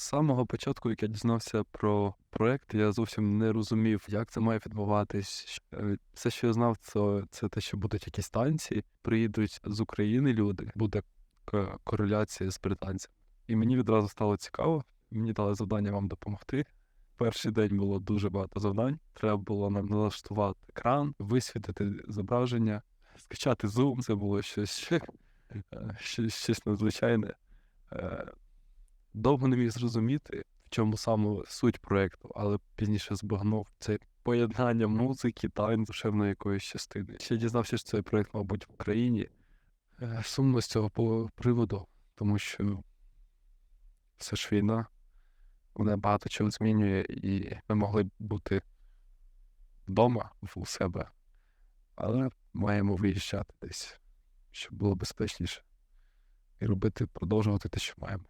З самого початку, як я дізнався про проект, я зовсім не розумів, як це має відбуватись. Е, Все, що я знав, це, це те, що будуть якісь танці, приїдуть з України люди, буде кореляція з британцями. І мені відразу стало цікаво. Мені дали завдання вам допомогти. Перший день було дуже багато завдань. Треба було нам налаштувати екран, висвітити зображення, скачати Zoom. Це було щось, е, щось, щось надзвичайне. Довго не міг зрозуміти, в чому саме суть проєкту, але пізніше збагнув це поєднання музики, тайн, душевної якоїсь частини. Ще дізнався, що цей проєкт, мабуть, в Україні. Е, Сумно з цього приводу, тому що все ж війна, вона багато чого змінює, і ми могли б бути вдома у себе, але маємо виїжджати десь, щоб було безпечніше, і робити, продовжувати те, що маємо.